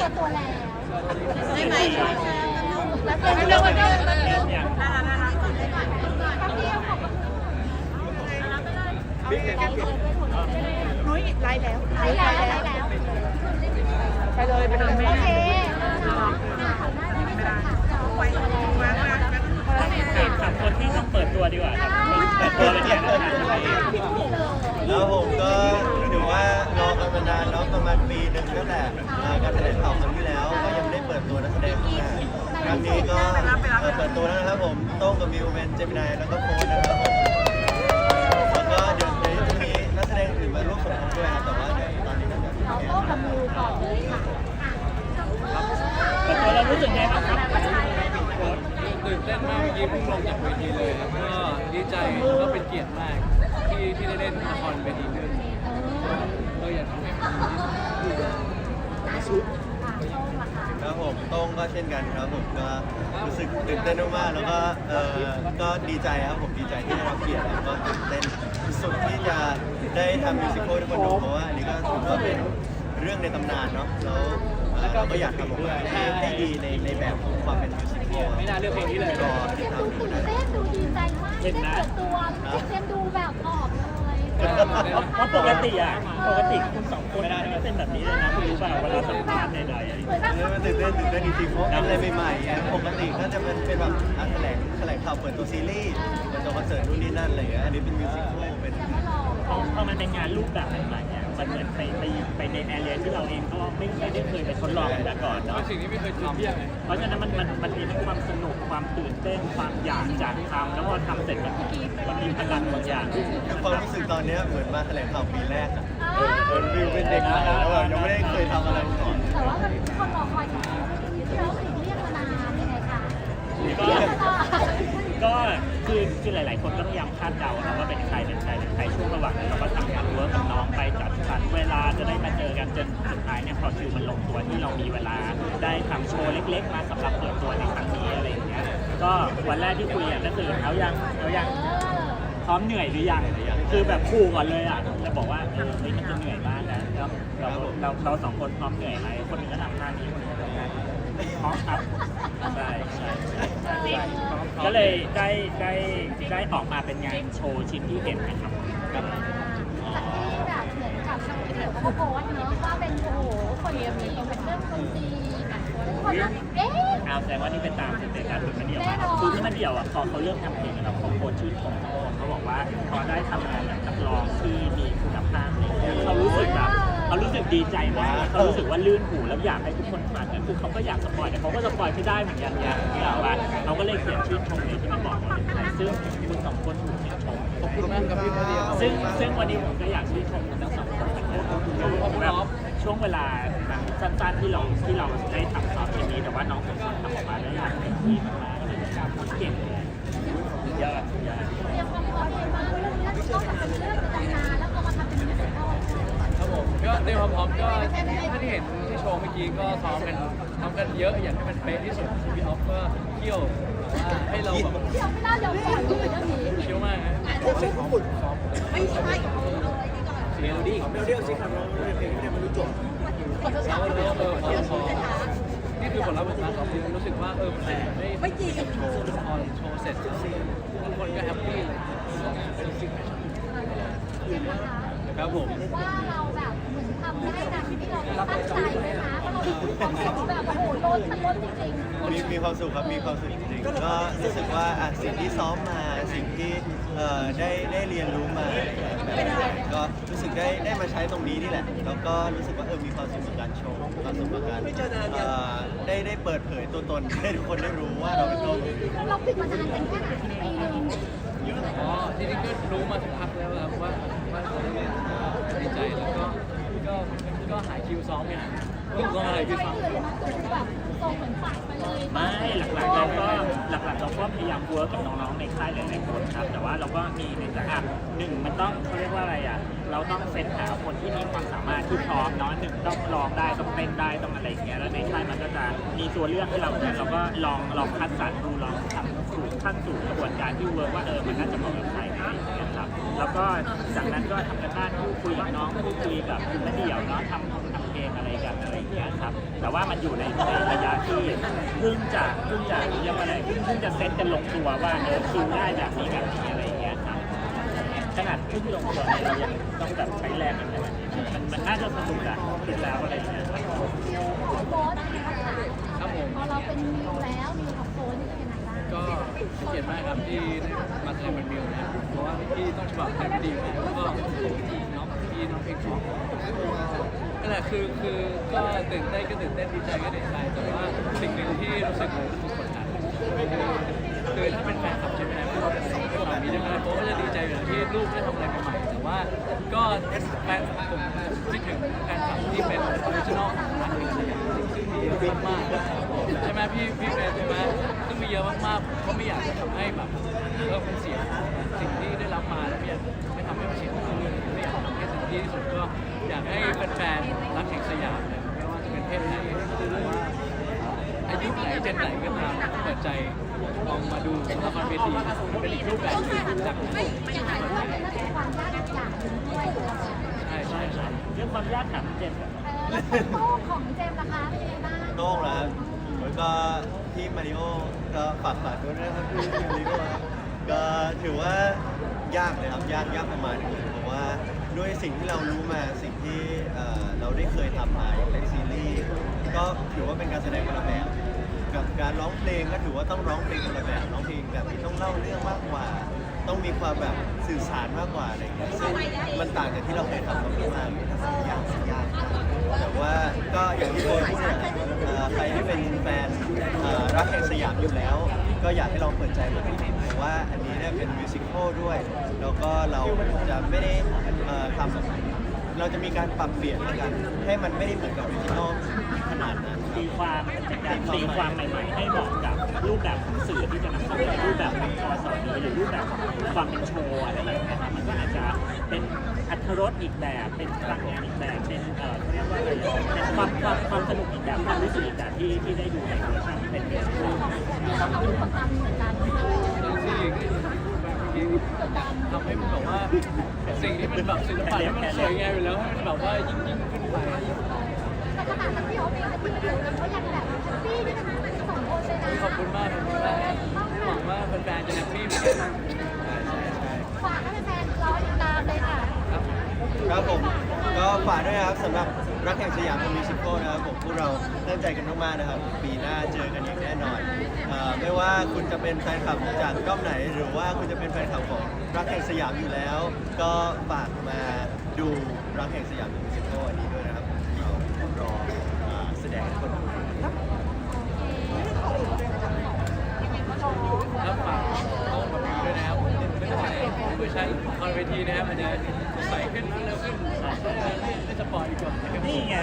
เปิดตัวแล้วได้ไหมแล้วเป็นเรื่องวันนี้อย่างน่ารักน่ารักนุ้ยไลฟ์แล้วไลฟ์แล้วไปเลยไปเลยไม่โอเคไว้ไว้ไว้ถามถามคนที่ต้องเปิดตัวดีกว่าครับเปิดตัวเป็นยังไงบ้างครับแล้วผมก็ถือว่ารอกั นานานแล้วประมาณปีหนึ่งตั้งแต่เอ่อการแถลงข่าวครั้งที่แล้วก็ยังไม่ได้เปิดตัวนักแสดงข้งหน้าครั้งนี้ก็เออเปิดตัวแล้วนะครับผมโต้งกับมิวเป็นเจมินายแล้วก็โฟนนะครับผมแล้วก็เดี๋ยวเดี๋ยวจะมีนักแสดงอื่นมาร่วมสมทบด้วยครับแต่ว่าเดี๋ยวตอนนี้ก็ยังเราโต้กับมือก่อนเลยค่ะเปิดตัวแล้วรู้สึกไงบ้างครับตื่นเต้นมากเมื่อกี้เพิ่งลงจากเวทีเลยครับก็ดีใจแล้วก็เป็นเกียรติมากที่ที่ได้เล่นละครเวทีหนึ่งก็อยากทำให้มันดีที่สุด ครับผมโต้งก็เช่นกันครับผมก็รู้สึกตื่นเต้นมากๆแล้วก็เออก็ดีใจครับผมดีใจที่ได้รับเกียรติแล้วก็ตื่นเต้นสุดที่จะได้ทำมิวสิควลให้ทุกคนดูเพราะว่าอันนี้ก็ถือว่าเป็นเรื่องในตำนานเนาะแล้วเอ่อเราก็อยากทำออกมาให้ให้ดีในในแบบของความเป็นมิวสิควลไม่น่าเลือกเพลงนี้เลย รอติดตามคุณดูตื่นนะ เต้นดูดีใจมากได้เปิดตัวเจมดูแบบออกเลย เพราะปกติอะ ปกติคุณสองคนไม่ได้เป็นแบบนี้เลยนะ เปล่าเวลาสัมภาษณ์ใดๆอะไรอย่างเหมืเงี้อยนแบบเออมันตื่นเต้นตื่นเต้นจริงๆเพราะเป็นอะไรใหม่ๆอะปกติก็จะเป็นเป็นแบบอะแถลงแถลงข่าวเปิดตัวซีรีส์เปิดตัวคอนเสิร์ตนู่นนี่นั่นอะไรอย่างเงี้ยอันนี้เป็นมิวสิควลเป็น พอพอมันเป็นงานรูปแบบใหม่ๆเนี่ยมันเหมือนไปไปไปในแอเรียที่เราเองก็ไม่ไม่ได้เคยไปทดลองมาก่อนเนาะเป็นสิ่งที่ไม่เคยทำเพราะฉะนั้นมันมันมันมีทั้งความสนุกความตื่นเต้นความอยากจะทำแล้วพอทำเสร็จมันมันมีพลังบางอย่างความรู้สึกตอนเนี้ยเหมือนมาแถลงข่าวปีแรกอะ เหมือนวิวเป็นเด็กใหม่แล้วแบบยังไม่ได้เคยทำอะไรมาก่อนแต่ว่ามันคนรอคอยจริงๆเราถึงเรียกมานานยังไงคะก็เรียกมานานก็คือคือหลาย ๆ คนก็พยายามคาดเดานะว่าเป็นใครเป็นใครเป็นใครช่วงระหว่างนั้นเราก็ทำงานเวิร์กกับน้องไปจัดสรรเวลาจะได้มาเจอกันจนสุดท้ายเนี่ยพอคิวมันลงตัวที่เรามีเวลาได้ทำโชว์เล็ก ๆ มาสำหรับเปิดตัวในครั้งนี้อะไรอย่างเงี้ยก็วันแรกที่คุยอะก็คือเอายังเอายัง พร้อมเหนื่อยหรือยังคือแบบคู่ก่อนเลยอะจะบอกว่าเออเฮ้ยมันจะเหนื่อยมากนะแล้วเราเราเราสองคนพร้อมเหนื่อยไหมคนหนึงก็ทำหน้านี้คนหนึงก็ทำหน้านี้พร้อมครับใช่ใช่ใช่ใช่ใช่ก็เลยได้ได้ได้ออกมาเป็นงานโชว์ชิ้นที่เห็นนะครับครับจากที่แบบเหมือนกับน้องเขียวเขาโพสต์เนอะว่าเป็นโอ้โหคนเดียวมีเป็นเรื่องคนจีนแบบคนนั้นเอ๊ะ เอาแสดงว่านี่เป็นตามสเตตัสถึงมันเดี่ยวมาคือที่มันเดี่ยวอะพอเขาเริ่มทำเพลงเราเขาโพสต์ชื่นชม เขาบอกว่าพอได้ทำงานกับนักร้องที่มีคุณภาพอะไรอย่างเงี้ยเขารู้สึกแบบเขารู้สึกดีใจมากเขารู้สึกว่าลื่นหูแล้วอยากให้ทุกคนฟังกันคือเขาก็อยากสปอยแต่เขาก็สปอยไม่ได้เหมือนกันเนี่ยนี่แหละว่าเขาก็เลยเขียนชื่นชมในที่มันบอกว่าเป็นใครซึ่งคุณสองคนถูกชื่นชมขอบคุณมากครับพี่พอดีครับซึ่งซึ่งวันนี้ผมก็อยากชื่นชมคุณทั้งสองคนเหมือนกันแบบช่วงเวลาแบบสั้นๆที่เราที่เราได้ทำซอฟต์เคมีแต่ว่าน้องสองคนทำออกมาได้อย่างเต็มที่มาก ครับผมก็ในความพร้อมก็ถ้าที่เห็นที่โชว์เมื่อกี้ก็ซ้อมกันทำกันเยอะอยากให้มันเป๊ะที่สุดพี่ออฟก็เที่ยวแบบว่าให้เราแบบที่เราไม่น่ายอมก่อนดูเรื่องนี้เที่ยวมากนะไม่ใช่เมโลดี้เมโลดี้สิครับเราเพลงไม่ไมันรู้จบแล้วแล้วเออพอพอนี่คือผลลัพธ์ของการซ้อมจริงรู้สึกว่าเออมันได้ไม่จริงโชว์ละครโชว์เสร็จทุกคนก็แฮปปี้เลยเป็นสิ่งนะ ครับผม ว่าเราแบบเหมือนทำได้ตามที่เราตั้งใจไหมคะเพราะเราดูความสุขแบบโอ้โหล้นมันล้นจริงๆ มีมีความสุขครับ มีความสุขจริงๆ ก็รู้สึกว่าอะสิ่งที่ซ้อมมา สิ่งที่เอ่อได้ได้เรียนรู้มาแบบก็รู้สึกได้ได้มาใช้ตรงนี้นี่แหละ แล้วก็รู้สึกว่าเออ มีความสุขกับการโชว์มีความสุขกับการเอ่อได้ได้เปิดเผยตัวตนให้ทุกคนได้รู้ว่าเราเป็นตัวแล้วเราปิดมานานเป็นแค่ไหนปีนึง อ๋อจริงๆก็รู้มาสักพักแล้วครับว่าว่าเขาเล่น ดีใจแล้วก็ก็ก็หายคิวซ้อมไงก็ก็หายคิวใจซ้อมเหนื่อยนะคือแบบส่งเหมือนฝากไปเลยไม่หลักๆเราก็หลักๆเราก็พยายามเวิร์กกับน้องๆในค่ายหลายๆคนครับ แต่ว่าเราก็มีในแต่อะหนึ่งมันต้องเขาเรียกว่าอะไรอะ เราต้องเซตหาคนที่มีความสามารถที่พร้อมเนาะหนึ่งต้องร้องได้ต้องเต้นได้ต้องอะไรอย่างเงี้ยแล้วในค่ายมันก็จะ มีตัวเลือกให้เราเนี่ยเราก็ลองลองคัดสรรดูลองทำสู่ขั้นสู่กระบวนการที่เวิร์กว่าเออมันน่าจะเหมาะกับใครอะไรอย่างเงี้ยครับแล้วก็จากนั้นก็ทำกันบ้านพูดคุยกับน้องพูดคุยกับคุณแม่เดี่ยวเนาะทำทำเพลงอะไรกันอะไรอย่างเงี้ยครับแต่ว่ามันอยู่ในในระยะที่เพิ่งจะเพิ่งจะเรียกว่าอะไรเพิ่งเพิ่งจะเซ็ตกันลงตัวว่าเออคิวได้แบบนี้แบบนี้อะไรอย่างเงี้ยครับขนาดเพิ่งลงตัวเนี่ยเรายังต้องแบบใช้แรงกันขนาดนี้มันมันน่าจะสนุกอะคิดแล้วอะไรอย่างเงี้ยครับโค้ชนะคะ ครับผม พอเราเป็นมิวแล้วมิวกับโค้ชนี่เป็นยังไงบ้างก็เป็นเกียรติมากครับที่ได้มาแสดงเป็นมิวนะครับเพราะว่าพี่ต้องฉบับเต็มดีมากแล้วก็น้องพี่น้องเพลงของนั่นแหละคือคือก็ตื่นเต้นก็ตื่นเต้นดีใจก็ดีใจแต่ว่าสิ่งหนึ่งที่รู้สึกเลยคือกดดันคือถ้าเป็นแฟนคลับใช่ไหมครับเราเป็นสองคนแบบนี้ใช่ไหมโป๊ก็จะดีใจอยู่แล้วที่ลูกได้ทำอะไรใหม่ๆแต่ว่าก็แฟนผม พี่พี่เฟรนใช่ไหมซึ่งมีเยอะมากๆผมก็ไม่อยากจะทำให้แบบเออมันเสียสิ่งที่ได้รับมาแล้วไม่อยากไม่ทำให้มันเสียความรู้สึกไม่อยากทำให้สิ่งที่ดีที่สุดก็อยากให้แฟนๆรักแห่งสยามเนี่ยไม่ว่าจะเป็นเพศไหนหรือว่าอายุไหนเจนไหนก็ตามเปิดใจลองมาดูละครเวทีเป็นอีกรูปแบบหนึ่งจากอย่างไรด้วยเป็นเรื่องความยากอย่างหนึ่งด้วยใช่ใช่ใช่เรื่องความยากถามเจนก่อนเออแล้วโต้ของเจมส์ล่ะคะเป็นยังไงบ้าง โต้งแล้ว แล้วก็พี่มาริโอก็ฝากฝากด้วยนะครับพี่มาริโอก็ถือว่ายากเลยครับยากยากประมาณนึงเพราะว่าด้วยสิ่งที่เรารู้มาสิ่งที่เอ่อเราได้เคยทำมาเป็นซีรีส์ก็ถือว่าเป็นการแสดงคนละแบบกับการร้องเพลงก็ถือว่าต้องร้องเพลงคนละแบบร้องเพลงแบบที่ต้องเล่าเรื่องมากกว่า ต้องมีความแบบสื่อสารมากกว่าอะไรอย่างเงี้ยซึ่งมันต่างจากที่เราเคยทำมาเมื่อมาเลยถ้าสัญญาสัญญาแต่ว่าก็อย่างที่โบพูดเนี่ย ใครที่เป็นแฟนรักแห่งสยามอยู่แล้ว ก็อยากให้ลองเปิดใจมาดูเพราะว่าอันนี้เนี่ยเป็นมิวสิควลด้วย แล้วก็เราจะไม่ได้ทำเราจะมีการปรับเปลี่ยนการให้มันไม่ได้เหมือนกับออริจินอลขนาดนั้นตีความเป็นการตีความใหม่ๆ ให้เหมาะกับรูปแบบของสื่อที่จะนำเสนอรูปแบบของจอสอนี้หรือรูปแบบของความเป็นโชว์อะไรอย่างเงี้ยครับมันก็อา จะเป็นอัตรสอีกแบบ เป็นพลังงานอีกแบบ เป็นเอ่อเขาเรียกว่าอะไรเป็นความความความสนุกอีกแบบความรู้สึกอีกแบบที่ที่ได้ดูในเวอร์ชันที่เป็นมิวสิควลเราก็รู้ความเหมือนกันทำให้มันแบบว่าสิ่งที่มันแบบศิลปะที่มันสวยงามอยู่แล้วให้มันแบบว่ายิ่งยิ่งขึ้นไปแต่ขนาดนั้นพี่โอ๊ตเองที่มาดูแล้วก็ยัง ยามมิวสิควลนะครับผมพวกเราตั้งใจกันมากๆนะครับ ปีหน้าเจอกันอย่างแน่นอนเอ่อไม่ว่าคุณจะเป็นแฟนคลับจากก้อมไหน หรือว่าคุณจะเป็นแฟนคลับของรักแห่งสยามอยู่แล้ว ก็ฝากมาดูรักแห่งสยามมิวสิควลอันนี้ด้วยนะครับเรารอเอ่อแสดงให้คนดูครับ ครับฝากน้องกับมิวด้วยนะครับไม่ต้องใช้ผู้ ใช้คอนเวทีนะครับมันจะใสขึ้นเร็วขึ้นไม่สปอร์ตดีกว่านนี่ไง